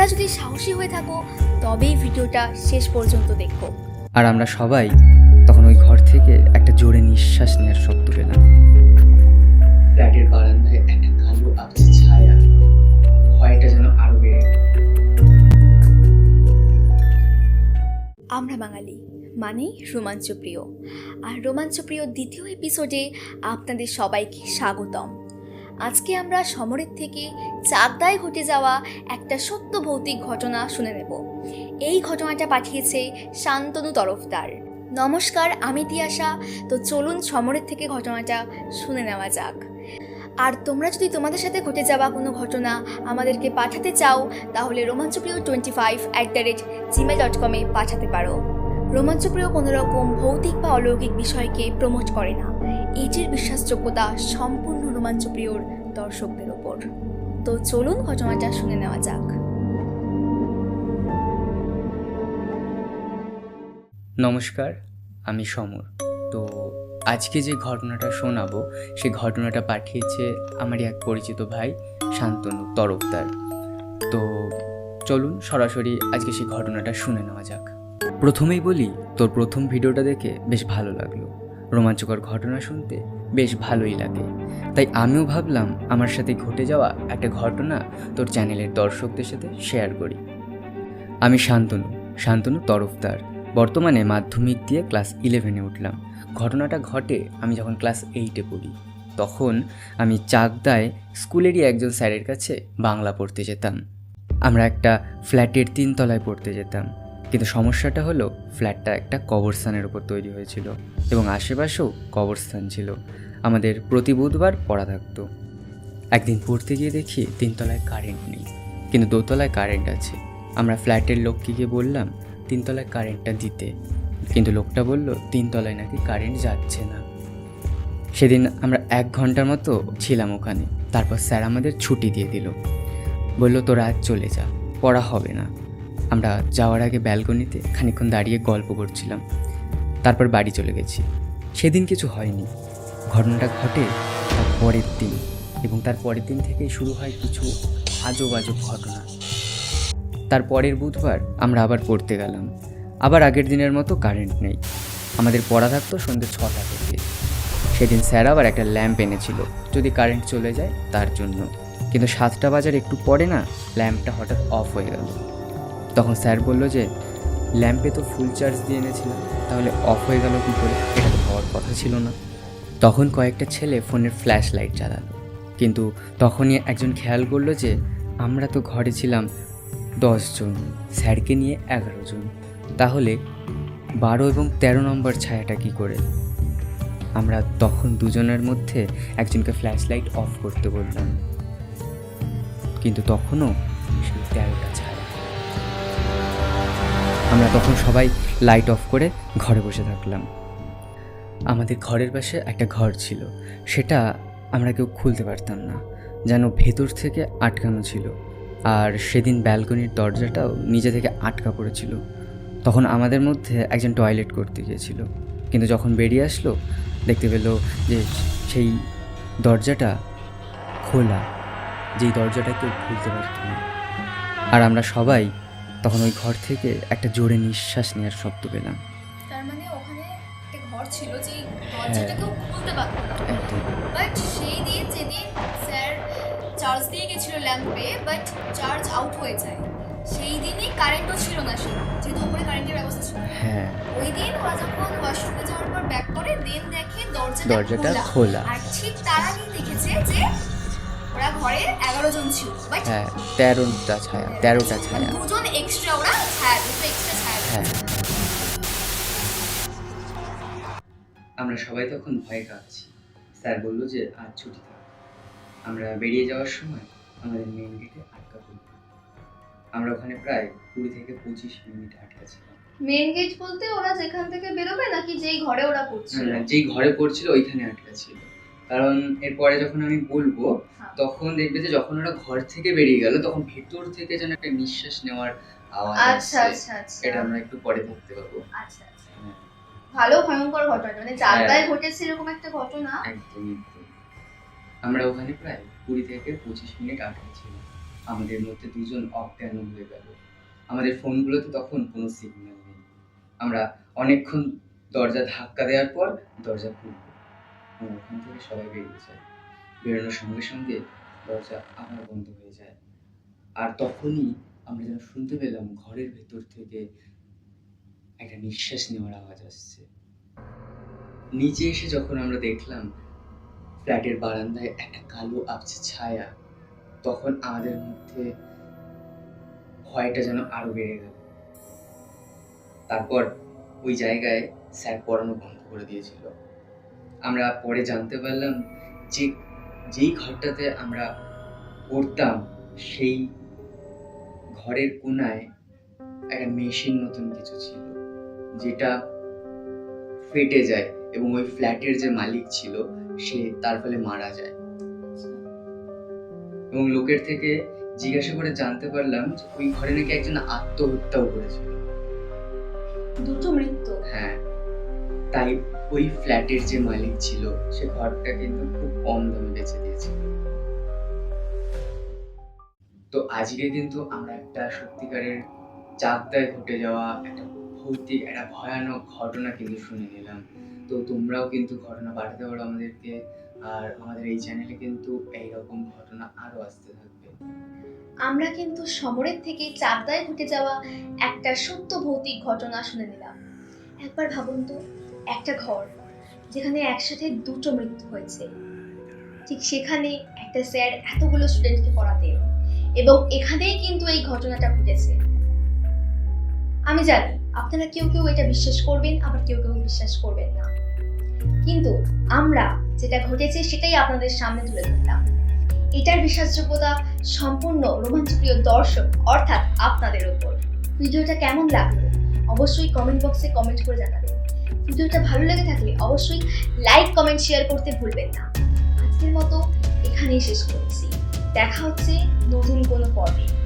তোমরা যদি সাহসী হয়ে থাকো তবেই ভিডিওটা শেষ পর্যন্ত দেখো। আর আমরা সবাই তখন ওই ঘর থেকে একটা জোরে নিঃশ্বাস নেওয়ার শব্দ পেলাম। ফ্ল্যাটের বারান্দায় একটা কালো আবছে ছায়া ভয়টা যেন আরও বেড়ে আমরা বাঙালি মানে রোমাঞ্চপ্রিয়। আর রোমাঞ্চপ্রিয় দ্বিতীয় এপিসোডে আপনাদের সবাইকে স্বাগতম। আজকে আমরা সমরের থেকে চাকদায় ঘটে যাওয়া একটা সত্য ভৌতিক ঘটনা শুনে নেব। এই ঘটনাটা পাঠিয়েছে শান্তনু তরফদার। নমস্কার, আমি তিয়াশা। তো চলুন সমরের থেকে ঘটনাটা শুনে নেওয়া যাক। আর তোমরা যদি তোমাদের সাথে ঘটে যাওয়া কোনো ঘটনা আমাদেরকে পাঠাতে চাও, তাহলে রোমাঞ্চপ্রিয় twenty five at the rate Gmail dot কমে পাঠাতে পারো। রোমাঞ্চপ্রিয় কোনো রকম ভৌতিক বা অলৌকিক বিষয়কে প্রমোট করে না। এটির বিশ্বাসযোগ্যতা সম্পূর্ণ রোমাঞ্চপ্রিয়র দর্শকদের ওপর। তো চলুন ঘটনাটা শুনে নেওয়া যাক। নমস্কার, আমি সমর। তো আজকে যে ঘটনাটা শোনাবো সেই ঘটনাটা পাঠিয়েছে আমারই এক পরিচিত ভাই, শান্তনু তরফদার। তো চলুন সরাসরি আজকে সেই ঘটনাটা শুনে নেওয়া যাক। প্রথমেই বলি, তোর প্রথম ভিডিওটা দেখে বেশ ভালো লাগল। রোমাঞ্চকর ঘটনা শুনতে বেশ ভালোই লাগে। তাই আমিও ভাবলাম আমার সাথে ঘটে যাওয়া একটা ঘটনা তোর চ্যানেলের দর্শকদের সাথে শেয়ার করি। আমি শান্তনু শান্তনু তরফদার। বর্তমানে মাধ্যমিক দিয়ে ক্লাস ইলেভেনে উঠলাম। ঘটনাটা ঘটে আমি যখন ক্লাস এইটে পড়ি। তখন আমি চাকদায় স্কুলেরই একজন স্যারের কাছে বাংলা পড়তে যেতাম। আমরা একটা ফ্ল্যাটের তিনতলায় পড়তে যেতাম। কিন্তু সমস্যাটা হলো ফ্ল্যাটটা একটা কবরস্থানের উপর তৈরি হয়েছিল এবং আশেপাশেও কবরস্থান ছিল। আমাদের প্রতি বুধবার পড়া থাকতো। একদিন পড়তে গিয়ে দেখি তিনতলায় কারেন্ট নেই, কিন্তু দোতলায় কারেন্ট আছে। আমরা ফ্ল্যাটের লোককে গিয়ে বললাম, তিনতলায় কারেন্টটা দিতে। কিন্তু লোকটা বলল, তিনতলায় নাকি কারেন্ট যাচ্ছে না। সেদিন আমরা এক ঘণ্টার মতো ছিলাম ওখানে। তারপর স্যার আমাদের ছুটি দিয়ে দিল। বলল, তোরা আজ চলে যা, পড়া হবে না। আমরা যাওয়ার আগে ব্যালকনিতে খানিকক্ষণ দাঁড়িয়ে গল্প করছিলাম। তারপর বাড়ি চলে গেছি। সেদিন কিছু হয়নি। ঘটনাটা ঘটে তার পরের দিন এবং তার পরের দিন থেকেই শুরু হয় কিছু আজব আজব ঘটনা। তার পরের বুধবার আমরা আবার পড়তে গেলাম। আবার আগের দিনের মতো কারেন্ট নেই। আমাদের পড়া থাকতো সন্ধ্যে ছটা থেকে। সেদিন স্যার আবার একটা ল্যাম্প এনেছিল। যদি কারেন্ট চলে যায় তার জন্য। কিন্তু সাতটা বাজার একটু পরে না, ল্যাম্পটা হঠাৎ অফ হয়ে গেল। তখন স্যার বলল যে, ল্যাম্পে তো ফুল চার্জ দিয়ে এনেছিলাম, তাহলে অফ হয়ে গেল কী করে? এটা তো হওয়ার কথা ছিল না। তখন কয়েকটা ছেলে ফোনের ফ্ল্যাশ লাইট জ্বালালো। কিন্তু তখনই একজন খেয়াল করল যে, আমরা তো ঘরে ছিলাম দশজন স্যারকে নিয়ে এগারো জন। তাহলে বারো এবং তেরো নম্বর ছায়াটা কি করে? আমরা তখন দুজনের মধ্যে একজনকে ফ্ল্যাশ লাইট অফ করতে বললাম। কিন্তু তখনও সেই তেরোটা তখন সবাই লাইট অফ করে ঘরে বসে থাকলাম। আমাদের ঘরের পাশে একটা ঘর ছিল। সেটা আমরা কেউ খুলতে পারতাম না, যেন ভেতর থেকে আটকানো ছিল। আর সেদিন ব্যালকনির দরজাটাও নিজে থেকে আটকা পড়েছিল। তখন আমাদের মধ্যে একজন টয়লেট করতে গিয়েছিল। কিন্তু যখন বেরিয়ে আসলো, দেখতে পেল যে সেই দরজাটা খোলা, যেই দরজাটা কেউ খুলতে পারত না। আর আমরা সবাই তখন ওই ঘর থেকে একটা জোরে নিঃশ্বাস নেওয়ার শব্দ পেলাম। তার মানে ওখানে একটা ঘর ছিল যে দরজাটা খুলতে পারতো না। বাট সেই দিন যেদিন স্যার চার্জ দিয়ে গেছিল ল্যাম্পে বাট চার্জ আউট হয়ে যায়। সেই দিনই কারেন্টও ছিল না সে যেহেতু উপরে কারেন্টের ব্যবস্থা ছিল। হ্যাঁ। ওই দিন ওরা যখন ওয়াশরুমে যাওয়ার পর ব্যাক করে দেন দেখে দরজাটা দরজাটা খোলা। আর ঠিক তার আগেই দেখেছে যে ঘরে জন ছিল হ্যাঁ তেরোটা ছায়া তেরোটা ছায়া। দুজন এক্সট্রা ওরা ছায়া দুটো এক্সট্রা ছায়া হ্যাঁ। আমরা সবাই তখন ভয় কাঁপছি স্যার বলল যে আজ ছুটি থাক। আমরা বেরিয়ে যাওয়ার সময় আমাদের মেন গেটে আটকা পড়ল আমরা ওখানে প্রায় কুড়ি থেকে পঁচিশ মিনিট আটকা ছিলাম। মেন গেট বলতে ওরা যেখান থেকে বেরোবে নাকি যেই ঘরে ওরা পড়ছিল? যেই ঘরে পড়ছিল ওইখানে আটকা ছিল। কারণ এরপরে যখন আমি বলব হ্যাঁ। তখন দেখবে যে যখন ওরা ঘর থেকে বেরিয়ে গেল তখন ভেতর থেকে যেন একটা নিঃশ্বাস নেওয়ার আওয়াজ আচ্ছা। আচ্ছা আচ্ছা। এটা আমরা একটু পরে দেখতে পাবো আচ্ছা আচ্ছা। হ্যাঁ, ভালো ভয়ঙ্কর ঘটনা। মানে চাকদায় ঘটেছে এরকম একটা ঘটনা। একদমই আমরা ওখানে প্রায় কুড়ি থেকে পঁচিশ মিনিট আটকা ছিলাম। আমাদের মধ্যে দুজন অজ্ঞান হয়ে গেল। আমাদের ফোনগুলোতে তখন কোনো সিগন্যাল নেই। আমরা অনেকক্ষণ দরজা ধাক্কা দেওয়ার পর দরজা খুলব। আমরা ওখান থেকে সবাই বেরিয়ে যায়। বেরোনোর সঙ্গে সঙ্গে দরজা আবার বন্ধ হয়ে যায়। আর তখনই আমরা যেন শুনতে পেলাম ঘরের ভেতর থেকে একটা নিঃশ্বাস নেওয়ার আওয়াজ আসছে। নিচে এসে যখন আমরা দেখলাম ফ্ল্যাটের বারান্দায় একটা কালো আবছে ছায়া, তখন আমাদের মধ্যে ভয়টা যেন আরও বেড়ে গেল। তারপর ওই জায়গায় স্যার পড়ানো বন্ধ করে দিয়েছিল। আমরা পরে জানতে পারলাম যে যেই ঘরটাতে আমরা পড়তাম সেই ঘরের কোনায় একটা মেশিন মতন কিছু ছিল যেটা ফেটে যায় এবং ওই ফ্ল্যাটের যে মালিক ছিল সে তার ফলে মারা যায়। এবং লোকের থেকে জিজ্ঞাসা করে জানতে পারলাম যে ওই ঘরে নাকি একজন আত্মহত্যাও করেছিল। দুটো মৃত্যু? হ্যাঁ। তাই ওই ফ্ল্যাটের যে মালিক ছিল, সে ঘরটা কিন্তু খুব কম দামে বেচে দিয়েছিল। তো আজকে কিন্তু আমরা একটা সত্যিকারের চাকদায় ঘটে যাওয়া একটা ভৌতিক, একটা ভয়ানক ঘটনা কিন্তু শুনে নিলাম। তো তোমরাও কিন্তু ঘটনা পাঠাতে পারো আমাদেরকে, আর আমাদের এই চ্যানেলে কিন্তু এইরকম ঘটনা আরও আসতে থাকবে। আমরা কিন্তু সমরের থেকে চাকদায় ঘটে যাওয়া একটা সত্য ভৌতিক ঘটনা শুনে নিলাম। একবার ভাবুন তো একটা ঘর যেখানে একসাথে দুটো মৃত্যু হয়েছে। ঠিক সেখানে একটা স্যার এতগুলো স্টুডেন্টকে পড়াতেন এবং এখানেই কিন্তু এই ঘটনাটা ঘটেছে। আমি জানি আপনারা কেউ কেউ এটা বিশ্বাস করবেন, আবার কেউ কেউ বিশ্বাস করবেন না। কিন্তু আমরা যেটা ঘটেছে সেটাই আপনাদের সামনে তুলে ধরলাম। এটার বিশ্বাসযোগ্যতা সম্পূর্ণ রোমাঞ্চপ্রিয় দর্শক, অর্থাৎ আপনাদের উপর। ভিডিওটা কেমন লাগল অবশ্যই কমেন্ট বক্সে কমেন্ট করে জানাবেন। ভিডিওটা ভালো লেগে থাকলে অবশ্যই লাইক কমেন্ট শেয়ার করতে ভুলবেন না। আজকের মতো এখানেই শেষ করছি। দেখা হচ্ছে নতুন কোনো পর্বে।